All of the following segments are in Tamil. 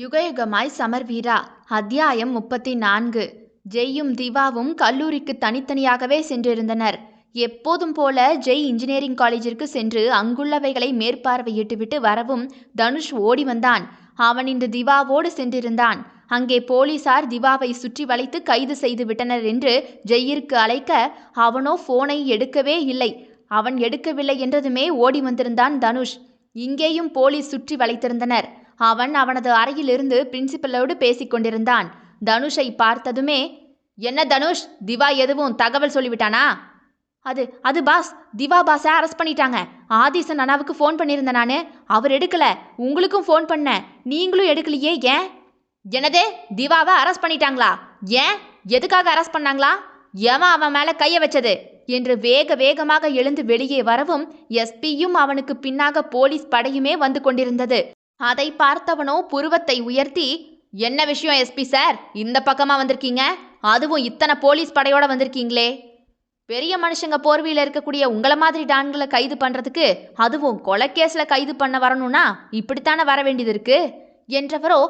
யுகயுகமாய் சமர்வீரா. அத்தியாயம் முப்பத்தி நான்கு ஜெய்யும் திவாவும் கல்லூரிக்கு தனித்தனியாகவே சென்றிருந்தனர். எப்போதும் போல ஜெய் இன்ஜினியரிங் காலேஜிற்கு சென்று அங்குள்ளவைகளை மேற்பார்வையிட்டுவிட்டு வரவும் தனுஷ் ஓடி வந்தான். அவன் இன்று திவாவோடு சென்றிருந்தான். அங்கே போலீசார் திவாவை சுற்றி வளைத்து கைது செய்து விட்டனர் என்று ஜெய்யிற்கு அழைக்க அவனோ போனை எடுக்கவே இல்லை. அவன் எடுக்கவில்லை என்றதுமே ஓடி வந்திருந்தான் தனுஷ். இங்கேயும் போலீஸ் சுற்றி வளைத்திருந்தனர். அவன் அவனது அறையிலிருந்து பிரின்சிபலோடு பேசிக் கொண்டிருந்தான். தனுஷை பார்த்ததுமே என்ன தனுஷ் திவா எதுவும் தகவல் சொல்லிவிட்டானா? அது அது பாஸ் திவா பாஸை அரெஸ்ட் பண்ணிட்டாங்க. ஆதிசன் அண்ணாவுக்கு ஃபோன் பண்ணியிருந்தேன் நான். அவர் எடுக்கல. உங்களுக்கும் ஃபோன் பண்ணேன் நீங்களும் எடுக்கலையே ஏன்? என்னதே திவாவை அரெஸ்ட் பண்ணிட்டாங்களா? ஏன்? எதுக்காக அரெஸ்ட் பண்ணாங்களா? எவன் அவன் மேலே கையை வச்சது? என்று வேக வேகமாக எழுந்து வெளியே வரவும் எஸ்பியும் அவனுக்கு பின்னாக போலீஸ் படையுமே வந்து கொண்டிருந்தது. அதை பார்த்தவனோ புருவத்தை உயர்த்தி என்ன விஷயம் எஸ்பி சார்? இந்த பக்கமாக வந்திருக்கீங்க? அதுவும் இத்தனை போலீஸ் படையோட வந்திருக்கீங்களே. பெரிய மனுஷங்க போர்வையில் இருக்கக்கூடிய உங்களை மாதிரி டான்களை கைது பண்ணுறதுக்கு அதுவும் கொலைக்கேஸில் கைது பண்ண வரணும்னா இப்படித்தானே வர வேண்டியது இருக்கு? என்றவரோ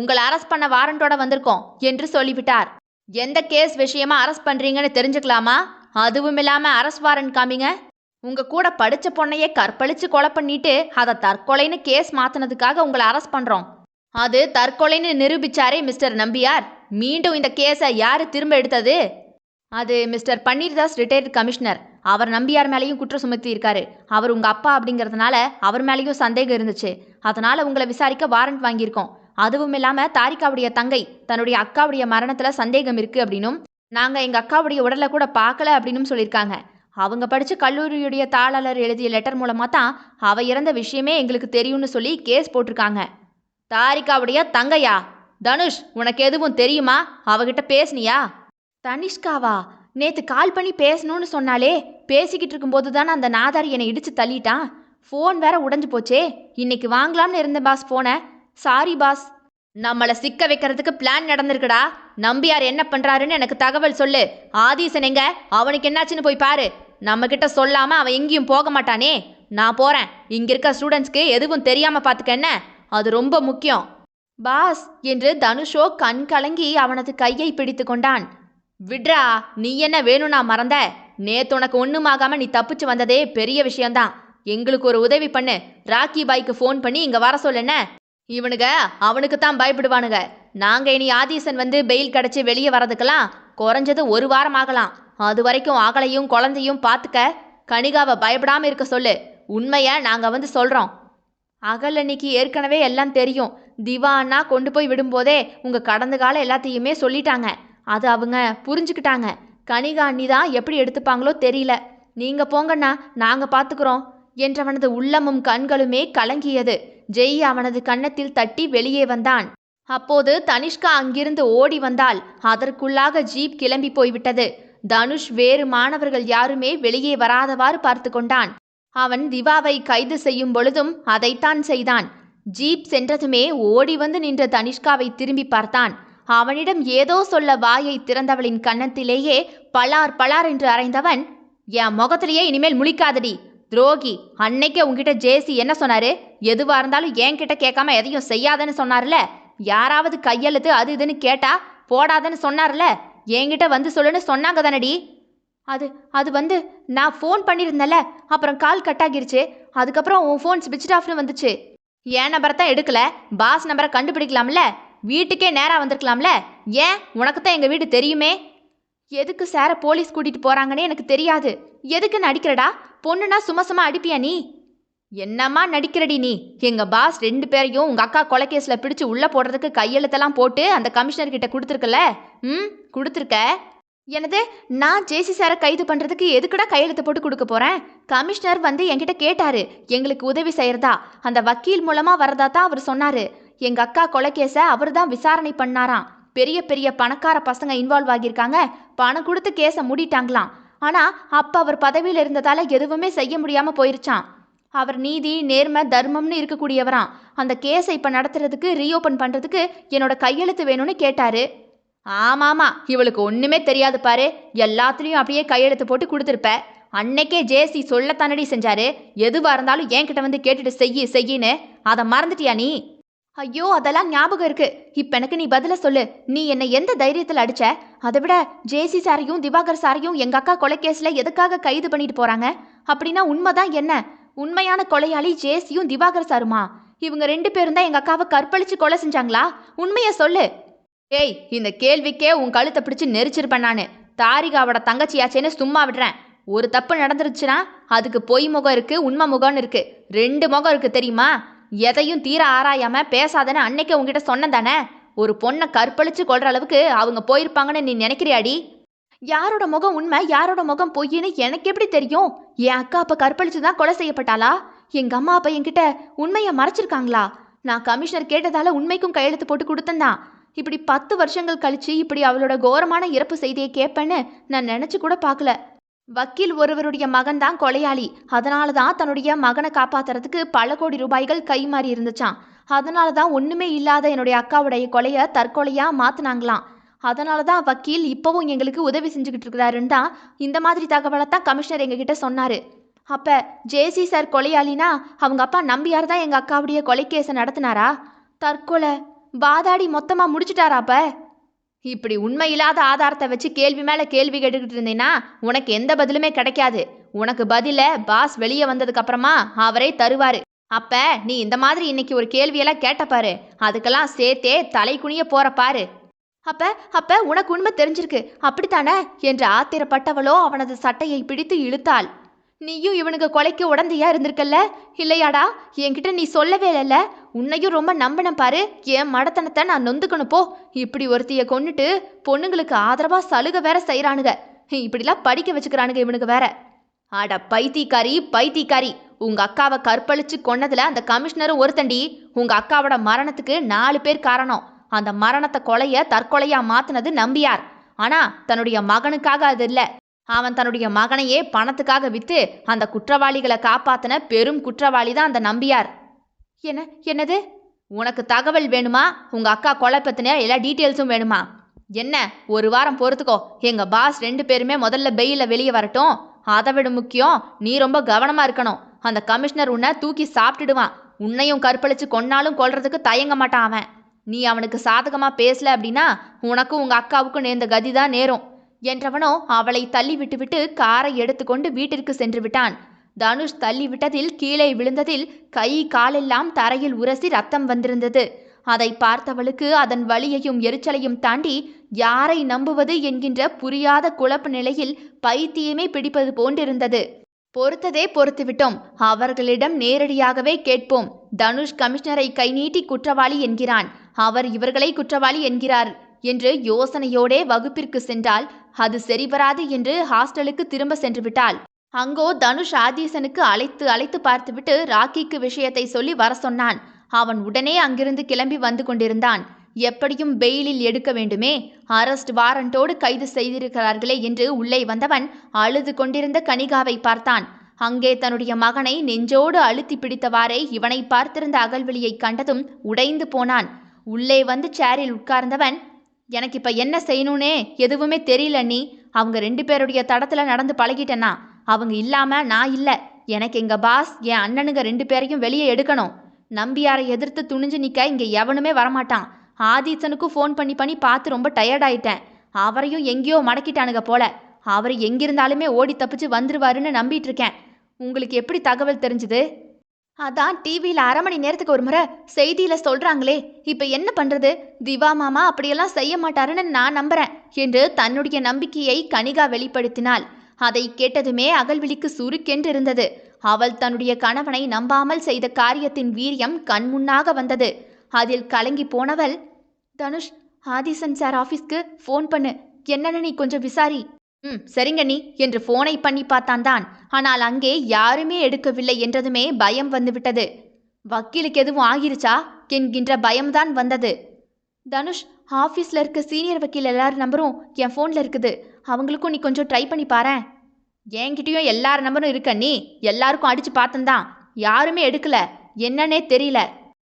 உங்களை அரெஸ்ட் பண்ண வாரண்டோட வந்திருக்கோம் என்று சொல்லிவிட்டார். எந்த கேஸ் விஷயமா அரெஸ்ட் பண்ணுறீங்கன்னு தெரிஞ்சுக்கலாமா? அதுவும் இல்லாமல் அரெஸ்ட் வாரண்ட் காமிங்க. உங்க கூட படிச்ச பொண்ணையே கற்பழிச்சு கொலை பண்ணிட்டு அதை தற்கொலைன்னு கேஸ் மாத்தினதுக்காக உங்களை அரெஸ்ட் பண்றோம். அது தற்கொலைன்னு நிரூபிச்சாரே மிஸ்டர் நம்பியார். மீண்டும் இந்த கேஸை யாரு திரும்ப எடுத்தது? அது மிஸ்டர் பன்னீர்தாஸ் ரிட்டையர்டு கமிஷனர் அவர் நம்பியார் மேலேயும் குற்றம் சுமத்தி இருக்காரு. அவர் உங்க அப்பா அப்படிங்கிறதுனால அவர் மேலேயும் சந்தேகம் இருந்துச்சு. அதனால உங்களை விசாரிக்க வாரண்ட் வாங்கியிருக்கோம். அதுவும் இல்லாம தாரிகாவுடைய தங்கை தன்னுடைய அக்காவுடைய மரணத்துல சந்தேகம் இருக்கு அப்படின்னும் நாங்க எங்க அக்காவுடைய உடலை கூட பார்க்கல அப்படின்னும் சொல்லியிருக்காங்க. அவங்க படித்த கல்லூரியுடைய தாளாளர் எழுதிய லெட்டர் மூலமாக தான் அவ இறந்த விஷயமே எங்களுக்கு தெரியும்னு சொல்லி கேஸ் போட்டிருக்காங்க. தாரிகாவுடைய தங்கையா? தனுஷ் உனக்கு எதுவும் தெரியுமா? அவகிட்ட பேசுனியா? தனிஷ்காவா? நேற்று கால் பண்ணி பேசணும்னு சொன்னாலே பேசிக்கிட்டு இருக்கும்போது தானே அந்த நாதார் என்னை இடித்து தள்ளிட்டான். ஃபோன் வேற உடஞ்சு போச்சே. இன்னைக்கு வாங்கலாம்னு இருந்தேன் பாஸ் ஃபோனை சாரி பாஸ் நம்மளை சிக்க வைக்கிறதுக்கு பிளான் நடந்திருக்குடா. நம்பியார் என்ன பண்றாருன்னு எனக்கு தகவல் சொல்லு. ஆதீசன் எங்க? அவனுக்கு என்னாச்சுன்னு போய் பாரு. நம்ம சொல்லாமல் அவன் எங்கேயும் போக மாட்டானே. நான் போகிறேன் இங்கே இருக்க ஸ்டூடெண்ட்ஸ்க்கு எதுவும் தெரியாமல் பார்த்துக்க என்ன? அது ரொம்ப முக்கியம். பாஸ் என்று தனுஷோ கண் கலங்கி அவனது கையை பிடித்து கொண்டான். விட்ரா நீ என்ன வேணும்னா மறந்த? நேத்து உனக்கு ஒண்ணுமாகாம நீ தப்பிச்சு வந்ததே பெரிய விஷயம்தான். எங்களுக்கு ஒரு உதவி பண்ணு. ராக்கி பாய்க்கு ஃபோன் பண்ணி இங்கே வர சொல்லுன இவனுங்க அவனுக்கு தான் பயப்படுவானுங்க. நாங்கள் இனி ஆதீசன் வந்து பெயில் கிடச்சி வெளியே வரதுக்கெல்லாம் குறைஞ்சது ஒரு வாரம் ஆகலாம் அது வரைக்கும் ஆகலையும் குழந்தையும் பார்த்துக்க. கனிகாவை பயப்படாம இருக்க சொல்லு. உண்மையை நாங்கள் வந்து சொல்கிறோம் அகல் அன்னைக்கு ஏற்கனவே எல்லாம் தெரியும். திவா அண்ணா கொண்டு போய் விடும்போதே உங்கள் கடந்த கால எல்லாத்தையுமே சொல்லிட்டாங்க. அது அவங்க புரிஞ்சுக்கிட்டாங்க. கனிகா அண்ணி தான் எப்படி எடுத்துப்பாங்களோ தெரியல. நீங்கள் போங்கண்ணா நாங்கள் பார்த்துக்குறோம் என்றவனது உள்ளமும் கண்களுமே கலங்கியது. ஜெய் அவனது கன்னத்தில் தட்டி வெளியே வந்தான். அப்போது தனிஷ்கா அங்கிருந்து ஓடி வந்தால் அதற்குள்ளாக ஜீப் கிளம்பி போய்விட்டது. தனுஷ் வேறு மாணவர்கள் யாருமே வெளியே வராதவாறு பார்த்து கொண்டான். அவன் திவாவை கைது செய்யும் பொழுதும் அதைத்தான் செய்தான். ஜீப் சென்றதுமே ஓடி வந்து நின்ற தனிஷ்காவை திரும்பி பார்த்தான். அவனிடம் ஏதோ சொல்ல வாயை திறந்தவளின் கன்னத்திலேயே பலார் பலார் என்று அறைந்தவன் என் முகத்திலேயே இனிமேல் முழிக்காதடி. துரோகி அன்னைக்கே உங்ககிட்ட ஜேசி என்ன சொன்னாரு? எதுவா இருந்தாலும் என்கிட்ட கேட்காம எதையும் செய்யாதன்னு சொன்னார்ல. யாராவது கையெழுத்து அது இதுன்னு கேட்டா போடாதன்னு சொன்னார்ல? என்கிட்ட வந்து சொல்லுன்னு சொன்னாங்க தானடி? அது அது வந்து நான் ஃபோன் பண்ணியிருந்தேன்ல அப்புறம் கால் கட் ஆகிருச்சு. அதுக்கப்புறம் உன் ஃபோன் ஸ்விட்ச் ஆஃப்னு வந்துச்சு. என் நம்பரை தான் எடுக்கல. பாஸ் நம்பரை கண்டுபிடிக்கலாம்ல? வீட்டுக்கே நேராக வந்திருக்கலாம்ல? ஏன்? உனக்கு தான் எங்கள் வீடு தெரியுமே? எதுக்கு சாரை போலீஸ் கூட்டிகிட்டு போகிறாங்கன்னே எனக்கு தெரியாது. எதுக்குன்னு அடிக்கிறடா? பொண்ணுனா சும்மா சும்மா அடிப்பியா நீ? என்னம்மா நடிக்கிறடி நீ? எங்க பாஸ் ரெண்டு பேரையும் உங்க அக்கா கொலைகேஸ்ல பிடிச்சு உள்ள போடுறதுக்கு கையெழுத்தெல்லாம் போட்டு அந்த கமிஷனர் கிட்ட கொடுத்துருக்கல ம் கொடுத்துருக்க? எனது நான் ஜேசி சாரை கைது பண்றதுக்கு எதுக்குடா கையெழுத்து போட்டு கொடுக்க போறேன்? கமிஷனர் வந்து என்கிட்ட கேட்டாரு எங்களுக்கு உதவி செய்யறதா? அந்த வக்கீல் மூலமா வரதா தான் அவர் சொன்னாரு. எங்க அக்கா கொலைகேஸை அவர் தான் விசாரணை பண்ணாராம். பெரிய பெரிய பணக்கார பசங்க இன்வால்வ் ஆகியிருக்காங்க. பணம் கொடுத்து கேஸை மூடிட்டாங்களாம். ஆனா அப்ப அவர் பதவியில் இருந்ததால எதுவுமே செய்ய முடியாம போயிருச்சான் அவர் நீதி நேர்மை தர்மம்னு இருக்கக்கூடியவராம் அந்த கேஸை இப்போ நடத்துறதுக்கு ரீஓப்பன் பண்ணுறதுக்கு என்னோட கையெழுத்து வேணும்னு கேட்டாரு. ஆமாமா இவளுக்கு ஒன்றுமே தெரியாது பாரு. எல்லாத்துலேயும் அப்படியே கையெழுத்து போட்டு கொடுத்துருப்ப. அன்னைக்கே ஜேசி சொல்லத்தானடி செஞ்சாரு. எதுவாக இருந்தாலும் என்கிட்ட வந்து கேட்டுட்டு செய்யி செய்யின்னு. அதை மறந்துட்டியா நீ? ஐயோ அதெல்லாம் ஞாபகம் இருக்கு. இப்போ எனக்கு நீ பதில சொல்லு. நீ என்னை எந்த தைரியத்தில் அடிச்ச? அதை விட ஜேசி சாரையும் திவாகர் சாரையும் எங்க அக்கா கொலைகேஸ்ல எதுக்காக கைது பண்ணிட்டு போறாங்க? அப்படின்னா உண்மைதான் என்ன? உண்மையான கொலையாளி ஜேசியும் திவாகர் சாருமா? இவங்க ரெண்டு பேரும் தான் எங்க அக்காவை கற்பழிச்சு கொலை செஞ்சாங்களா? உண்மைய சொல்லு. ஏய் இந்த கேள்விக்கே உன் கழுத்தை பிடிச்சு நெரிச்சிருப்பேன் நானு. தாரிகாவோட தங்கச்சியாச்சேன்னு சும்மா விடுறேன். ஒரு தப்பு நடந்துருச்சுன்னா அதுக்கு பொய் முகம் இருக்கு உண்மை முகம்னு இருக்கு. ரெண்டு முகம் இருக்கு தெரியுமா? எதையும் தீர ஆராயாம பேசாதன்னு அன்னைக்கு உங்ககிட்ட சொன்னேன் தானே? ஒரு பொண்ணை கற்பழிச்சு கொள்ற அளவுக்கு அவங்க போயிருப்பாங்கன்னு நீ நினைக்கிறியாடி? யாரோட முகம் உண்மை யாரோட முகம் பொய்ன்னு எனக்கு எப்படி தெரியும்? என் அக்கா அப்ப கற்பழிச்சு தான் கொலை செய்யப்பட்டாளா? எங்க அம்மா அப்பா என்கிட்ட உண்மையை மறைச்சிருக்காங்களா? நான் கமிஷனர் கேட்டதால உண்மைக்கும் கையெழுத்து போட்டு கொடுத்தேன்தான் இப்படி பத்து வருஷங்கள் கழிச்சு இப்படி அவளோட கோரமான இறப்பு செய்தியை கேட்பேன்னு நான் நினைச்சு கூட பார்க்கல. வக்கீல் ஒருவருடைய மகன் தான் கொலையாளி. அதனால தான் தன்னுடைய மகனை காப்பாத்துறதுக்கு பல கோடி ரூபாய்கள் கை மாறி இருந்துச்சான் அதனால தான் ஒண்ணுமே இல்லாத என்னுடைய அக்காவுடைய கொலையை தற்கொலையா மாத்துனாங்களாம். அதனால தான் வக்கீல் இப்போவும் எங்களுக்கு உதவி செஞ்சுக்கிட்டு இருக்கிறாருன்னு தான் இந்த மாதிரி தகவலை தான் கமிஷனர் எங்ககிட்ட சொன்னார். அப்போ ஜேசி சார் கொலையாளினா அவங்க அப்பா நம்பியார் தான் எங்கள் அக்காவுடைய கொலை கேஸை நடத்தினாரா? தற்கொலை வாதாடி மொத்தமாக முடிச்சிட்டாரா அப்போ? இப்படி உண்மையில்லாத ஆதாரத்தை வச்சு கேள்வி மேலே கேள்வி கேட்டுக்கிட்டு இருந்தேன்னா உனக்கு எந்த பதிலுமே கிடைக்காது. உனக்கு பதில பாஸ் வெளியே வந்ததுக்கு அப்புறமா அவரே தருவார். அப்ப நீ இந்த மாதிரி இன்னைக்கு ஒரு கேள்வியெல்லாம் கேட்ட பாரு. அதுக்கெல்லாம் சேர்த்தே தலை குனிய போற பாரு. அப்ப அப்ப உனக்கு உண்மை தெரிஞ்சிருக்கு. அப்படித்தானே? என்று ஆத்திரப்பட்டவளோ அவனது சட்டையை பிடித்து இழுத்தாள். நீயும் இவனுக்கு கொலைக்கு உடந்தையா இருந்திருக்கல்ல? இல்லையாடா என்கிட்ட நீ சொல்லவே இல்லைல்ல. உன்னையும் ரொம்ப நம்பின பாரு. என் மடத்தனத்தை நான் நொந்துக்கணும் போ. இப்படி ஒருத்திய கொன்னுட்டு பொண்ணுங்களுக்கு ஆதரவா சலுகை வேற செய்யறானுங்க இப்படிலாம் படிக்க வச்சுக்கிறானுங்க இவனுக்கு வேற. ஆட பைத்தியக்காரி பைத்தியக்காரி. உங்க அக்காவை கற்பழிச்சு கொன்னதுல அந்த கமிஷனரும் ஒருத்தண்டி. உங்க அக்காவோட மரணத்துக்கு நாலு பேர் காரணம். அந்த மரணத்தை கொலைய தற்கொலையா மாத்தினது நம்பியார். ஆனா தன்னுடைய மகனுக்காக அது இல்ல. அவன் தன்னுடைய மகனையே பணத்துக்காக வித்து அந்த குற்றவாளிகளை காப்பாத்தின பெரும் குற்றவாளி தான் அந்த நம்பியார். என்ன என்னது? உனக்கு தகவல் வேணுமா? உங்க அக்கா கொலை பத்தின எல்லா டீட்டெயில்ஸும் வேணுமா? என்ன ஒரு வாரம் பொறுத்துக்கோ. எங்க பாஸ் ரெண்டு பேருமே முதல்ல பெயில வெளியே வரட்டும். அதை விட முக்கியம் நீ ரொம்ப கவனமா இருக்கணும். அந்த கமிஷனர் உன்னை தூக்கி சாப்பிட்டுடுவான் உன்னையும் கற்பழிச்சு கொன்னாலும் கொல்றதுக்கு தயங்க மாட்டான் அவன். நீ அவனுக்கு சாதகமா பேசல அப்படின்னா உனக்கும் உங்க அக்காவுக்கும் நேர்ந்த கதி தான் நேரும் என்றவனோ அவளை தள்ளி விட்டுவிட்டு காரை எடுத்துக்கொண்டு வீட்டிற்கு சென்று விட்டான். தனுஷ் தள்ளி விட்டதில் கீழே விழுந்ததில் கை காலெல்லாம் தரையில் உரசி ரத்தம் வந்திருந்தது. அதை பார்த்தவளுக்கு அதன் வலியையும் எரிச்சலையும் தாண்டி யாரை நம்புவது என்கின்ற புரியாத குழப்ப நிலையில் பைத்தியமே பிடிப்பது போன்றிருந்தது. பொறுத்ததே பொறுத்துவிட்டோம் அவர்களிடம் நேரடியாகவே கேட்போம். தனுஷ் கமிஷனரை கை நீட்டி குற்றவாளி என்கிறான். அவர் இவர்களை குற்றவாளி என்கிறார் என்று யோசனையோடே வகுப்பிற்கு சென்றால் அது சரிவராது என்று ஹாஸ்டலுக்கு திரும்ப சென்று விட்டாள் அங்கோ தனுஷ் ஆதீசனுக்கு அழைத்து அழைத்து பார்த்துவிட்டு ராக்கிக்கு விஷயத்தை சொல்லி வர சொன்னான். அவன் உடனே அங்கிருந்து கிளம்பி வந்து கொண்டிருந்தான். எப்படியும் பெயிலில் எடுக்க வேண்டுமே. அரஸ்ட் வாரண்டோடு கைது செய்திருக்கிறார்களே என்று உள்ளே வந்தவன் அழுது கொண்டிருந்த கனிகாவை பார்த்தான். அங்கே தன்னுடைய மகனை நெஞ்சோடு அழுத்தி பிடித்தவாறே இவனை பார்த்திருந்த அகல்விழியை கண்டதும் உடைந்து போனான். உள்ளே வந்து சேரில் உட்கார்ந்தவன் எனக்கு இப்போ என்ன செய்யணும்னே எதுவுமே தெரியல நீ. அவங்க ரெண்டு பேருடைய தடத்தில் நடந்து பழகிட்டேன்னா அவங்க இல்லாமல் நான் இல்லை. எனக்கு எங்கள் பாஸ் என் அண்ணனுங்க ரெண்டு பேரையும் வெளியே எடுக்கணும். நம்பியாரை எதிர்த்து துணிஞ்சு நிற்க இங்கே எவனுமே வரமாட்டான். ஆதித்தனுக்கும் ஃபோன் பண்ணி பண்ணி பார்த்து ரொம்ப டயர்ட் ஆயிட்டேன். அவரையும் எங்கேயோ மடக்கிட்டானுங்க போல. அவர் எங்கிருந்தாலுமே ஓடி தப்பிச்சு வந்துருவாருன்னு நம்பிட்டு இருக்கேன். உங்களுக்கு எப்படி தகவல் தெரிஞ்சுது? அதான் டிவியில் அரை மணி நேரத்துக்கு ஒரு முறை செய்தியில் சொல்றாங்களே. இப்ப என்ன பண்றது? திவா மாமா அப்படியெல்லாம் செய்ய மாட்டாருன்னு நான் நம்புகிறேன் என்று தன்னுடைய நம்பிக்கையை கனிகா வெளிப்படுத்தினாள். அதை கேட்டதுமே அகல்விழிக்கு சுருக்கென்று இருந்தது அவள் தன்னுடைய கணவனை நம்பாமல் செய்த காரியத்தின் வீரியம் கண்முன்னாக வந்தது. அதில் கலங்கி போனவள் தனுஷ் ஆதிசன் சார் ஆஃபீஸ்க்கு ஃபோன் பண்ணு. என்னன்னு நீ கொஞ்சம் விசாரி. ம் சரிங்க நீ என்று ஃபோனை பண்ணி பார்த்தான் தான். ஆனால் அங்கே யாருமே எடுக்கவில்லை என்றதுமே பயம் வந்துவிட்டது. வக்கீலுக்கு எதுவும் ஆகிருச்சா? என்கின்ற பயம்தான் வந்தது. தனுஷ் ஆஃபீஸில் இருக்க சீனியர் வக்கீல் எல்லார் நம்பரும் என் ஃபோனில் இருக்குது. அவங்களுக்கும் நீ கொஞ்சம் ட்ரை பண்ணி பாரு என்கிட்டயும் எல்லார் நம்பரும் இருக்க நீ எல்லாருக்கும் அடித்து பார்த்தந்தான் யாருமே எடுக்கல. என்னன்னே தெரியல.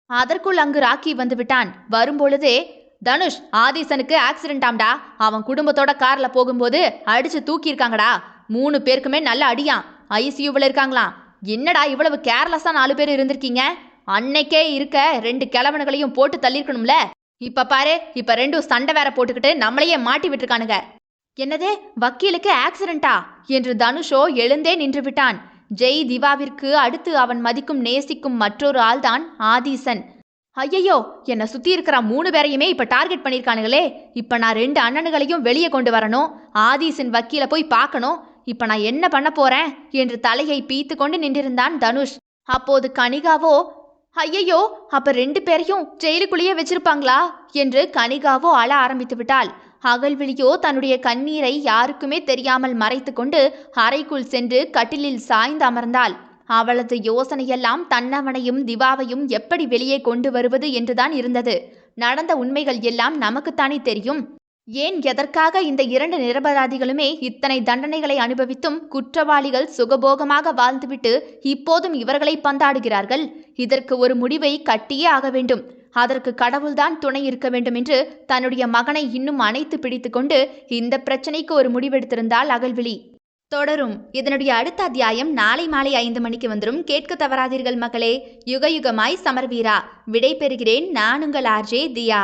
அதற்குள் அங்கு ராக்கி வந்துவிட்டான் வரும்பொழுதே தனுஷ் ஆதிசனுக்கு ஆக்சிடென்ட் ஆம்டா. அவன் குடும்பத்தோட கார்ல போகும்போது அடிச்சு தூக்கியிருக்காங்கடா. மூணு பேருக்குமே நல்ல அடியான். ஐசியூவில் இருக்காங்களாம். என்னடா இவ்வளவு கேர்லெஸ்ஸாக நாலு பேர் இருந்திருக்கீங்க? அன்னைக்கே இருக்க ரெண்டு கிழவனுகளையும் போட்டு தள்ளிருக்கணும்ல இப்ப பாரு இப்ப ரெண்டும் சண்டை வேற போட்டுக்கிட்டு நம்மளையே மாட்டி விட்டுருக்கானுங்க. என்னதே வக்கீலுக்கு ஆக்சிடென்ட்டா என்று தனுஷோ எழுந்தே நின்று விட்டான். ஜெய் திவாவிற்கு அடுத்து அவன் மதிக்கும் நேசிக்கும் மற்றொரு ஆள்தான் ஆதீசன். ஐயையோ என்னை சுத்தி இருக்கிற மூணு பேரையுமே இப்ப டார்கெட் பண்ணிருக்கானுங்களே. இப்ப நான் ரெண்டு அண்ணனுகளையும் வெளியே கொண்டு வரணும். ஆதீசின் வக்கீல போய் பார்க்கணும். இப்ப நான் என்ன பண்ண போறேன்? என்று தலையை பீத்து கொண்டு நின்றிருந்தான் தனுஷ். அப்போது கனிகாவோ ஐயையோ அப்ப ரெண்டு பேரையும் ஜெயிலுக்குள்ளேயே வச்சிருப்பாங்களா? என்று கனிகாவோ அழ ஆரம்பித்து விட்டாள். அகல்விழியோ தன்னுடைய கண்ணீரை யாருக்குமே தெரியாமல் மறைத்துக்கொண்டு அறைக்குள் சென்று கட்டிலில் சாய்ந்து அமர்ந்தாள். அவளது யோசனையெல்லாம் தன்னவனையும் திவாவையும் எப்படி வெளியே கொண்டு வருவது என்றுதான் இருந்தது. நடந்த உண்மைகள் எல்லாம் நமக்குத்தானே தெரியும். ஏன் எதற்காக இந்த இரண்டு நிரபராதிகளுமே இத்தனை தண்டனைகளை அனுபவித்தும் குற்றவாளிகள் சுகபோகமாக வாழ்ந்துவிட்டு இப்போதும் இவர்களை பந்தாடுகிறார்கள்? இதற்கு ஒரு முடிவை கட்டியே ஆக வேண்டும். அதற்கு கடவுள்தான் துணை இருக்க வேண்டும் என்று தன்னுடைய மகனை இன்னும் அணைத்து பிடித்துக்கொண்டு இந்த பிரச்சனைக்கு ஒரு முடிவெடுத்திருந்தாள் அகல்விழி. தொடரும். இதனுடைய அடுத்த அத்தியாயம் நாளை மாலை ஐந்து மணிக்கு வந்துடும் கேட்க தவறாதீர்கள் மகளே யுக யுகமாய் சமர்வீரா. விடை பெறுகிறேன் நான் உங்கள் ஆர்ஜே தியா.